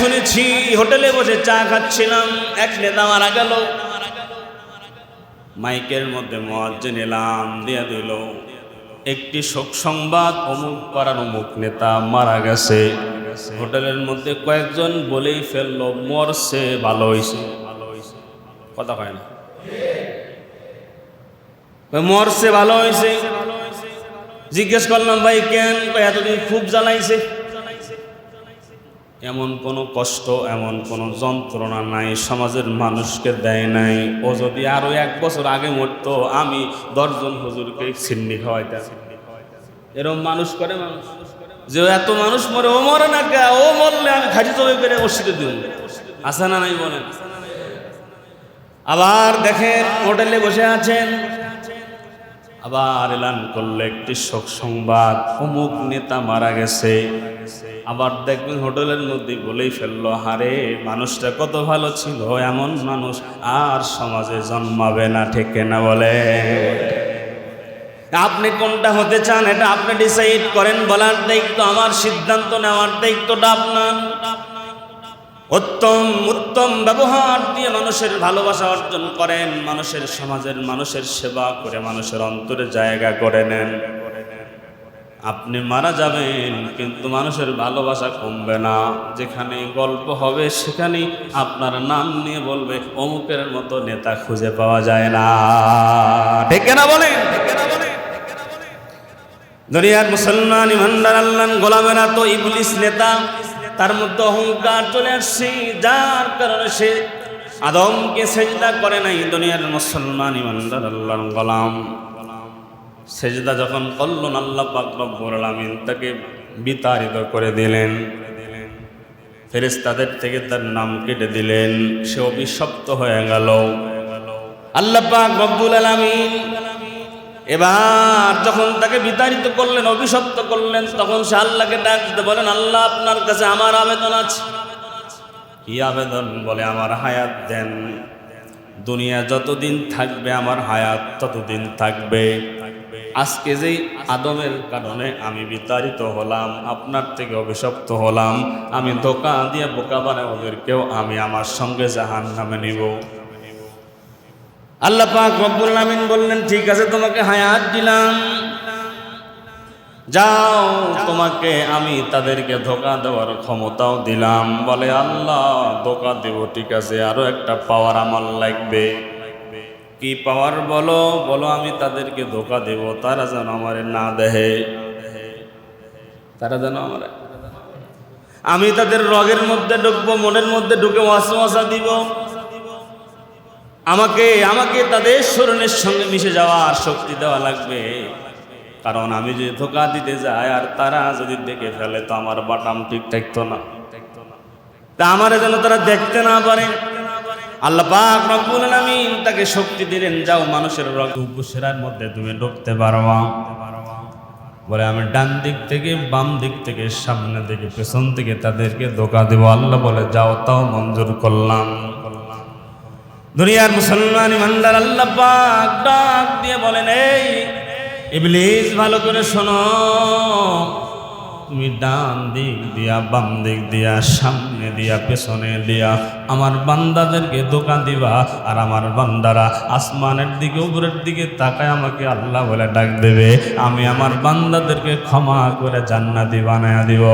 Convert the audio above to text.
শুনেছি, হোটেলে বসে চা খাচ্ছিলাম, এক নেতা মারা গেল। মাইকের মধ্যে মজ্জে নিলাম দিয়ে দিল, একটি শোক সংবাদ অমুক পাড়ার অমুক নেতা মারা গেছে। হোটেলের মধ্যে কয়েকজন বলেই ফেলল, মরছে, ভালো হয়েছে কথা কয় না? মরছে, ভালো হয়েছে জিজ্ঞেস করলাম, ভাই, কেন? এতদিন খুব জ্বালাইছে। এমন কোনো কষ্ট, এমন কোনো যন্ত্রণা নাই, সমাজের মানুষকে দেয় নাই। ও যদি আরও এক বছর আগে মরতো, আমি দশজন হুজুরকে ছিন্নি খাওয়াইতাম। এরকম মানুষ করে মানুষ। যে এত মানুষ মরে, ও মরে না কে? ও মরলে আমি খাজি তবে করে মসজিদে দিব আসা না নাই বলেন? আবার দেখেন, হোটেলে বসে আছেন। আবার এলান করল একটি শোক সংবাদ। অমুক নেতা মারা গেছে। আবার দেখবেন হোটেলের মধ্যে বলেই ফেলল, হারে, মানুষটা কত ভালো ছিল, এমন মানুষ আর সমাজে জন্মাবে না, ঠিক না বলে? আপনি কোনটা হতে চান, এটা আপনি ডিসাইড করেন, বলার দায়িত্ব আমার, সিদ্ধান্ত নেওয়ার দায়িত্বটা আপনার। উত্তম উত্তম ব্যবহার দিয়ে মানুষের ভালোবাসা অর্জন করেন, মানুষের সমাজের মানুষের সেবা করে, মানুষের অন্তরে জায়গা করে নেন। আপনি মারা যাবেন, কিন্তু মানুষের ভালোবাসা কমবে না। যেখানে গল্প হবে, সেখানেই আপনার নাম নিয়ে বলবে, অমুকের মতো নেতা খুঁজে পাওয়া যায় না। ঠিক না বলেন? দুনিয়ার মুসলমান, ইমানদার আল্লাহ গোলামেরা তো ইবলিস নেতা। তার মধ্যে অহংকার চলে আসছে, যার কারণে সে আদমকে সেজদা করে নাই দুনিয়ার মুসলমান, ইমানদার, আল্লাহর গোলাম। সেজদা যখন করলেন আল্লাহ পাক রব্বুল আলামিন তাকে বিতাড়িত করে দিলেন। ফেরেশতাদের থেকে তার নাম কেটে দিলেন। সে অভিশপ্ত হয়ে গেল। আল্লাহ পাক রব্বুল আলামিন এবার যখন তাকে বিতাড়িত করলেন, অভিশপ্ত করলেন, তখন সে আল্লাহকে ডাক দিতে বলেন, আল্লাহ আপনার কাছে আমার আবেদন আছে। কি আবেদন? বলে, আমার হায়াত দেন। দুনিয়া যতদিন থাকবে, আমার হায়াত ততদিন থাকবে। আজকে যেই আদমের কারণে আমি বিতাড়িত হলাম, আপনার থেকে অভিশপ্ত হলাম, আমি ধোকা দিয়ে বোকা বানায় ওদেরকেও আমি আমার সঙ্গে জাহান নামে নিব। আল্লাহ পাক রব্বুল আমিন বললেন, ঠিক আছে, তোমাকে হায়াত দিলাম। যাও, তোমাকে আমি তাদেরকে ধোকা দেওয়ার ক্ষমতাও দিলাম। বলে, আল্লাহ, ধোকা দেব, ঠিক আছে, আরও একটা পাওয়ার আমার লাগবে। কি পাওয়ার বলো? বলো, আমি তাদেরকে ধোকা দেব। তারা যেন আমার না দেহে তারা যেন আমার আমি তাদের রগের মধ্যে ঢুকবো, মনের মধ্যে ঢুকে ওয়াসওয়াসা দিব। আমাকে আমাকে তাদের স্মরণের সঙ্গে মিশে যাওয়ার শক্তি দেওয়া লাগবে। কারণ আমি যদি ধোকা দিতে যাই, আর তারা যদি দেখে ফেলে, তো আমার বাটাম ঠিক থাকতো না। তা আমার যেন তারা দেখতে না পারে। আল্লাহ পাক রব্বুল আলামিন তাকে শক্তি দিলেন, যাও মানুষের রক্ত উপসেরার মধ্যে তুমি ঢুকতে পারবা বলে আমি ডান দিক থেকে, বাম দিক থেকে, সামনে দিকে পেছন থেকে তাদেরকে ধোকা দেব। আল্লাহ বলে, যাও, তাও মঞ্জুর করলাম। দুনিয়ার মুসলমান ইমানদার আল্লাহ পাক ডাক দিয়ে বলেন, এই ইবলিস, ভালো করে শোনো। তুমি ডান দিক দিয়া, বাম দিক দিয়া, সামনে দিয়া, পেছনে দিয়া, আমার বান্দাদেরকে দোকান দিবা আর আমার বান্দারা আসমানের দিকে, উপরের দিকে তাকায় আমাকে আল্লাহ বলে ডাক দেবে। আমি আমার বান্দাদেরকে ক্ষমা করে জান্নাতি বানায় দিব।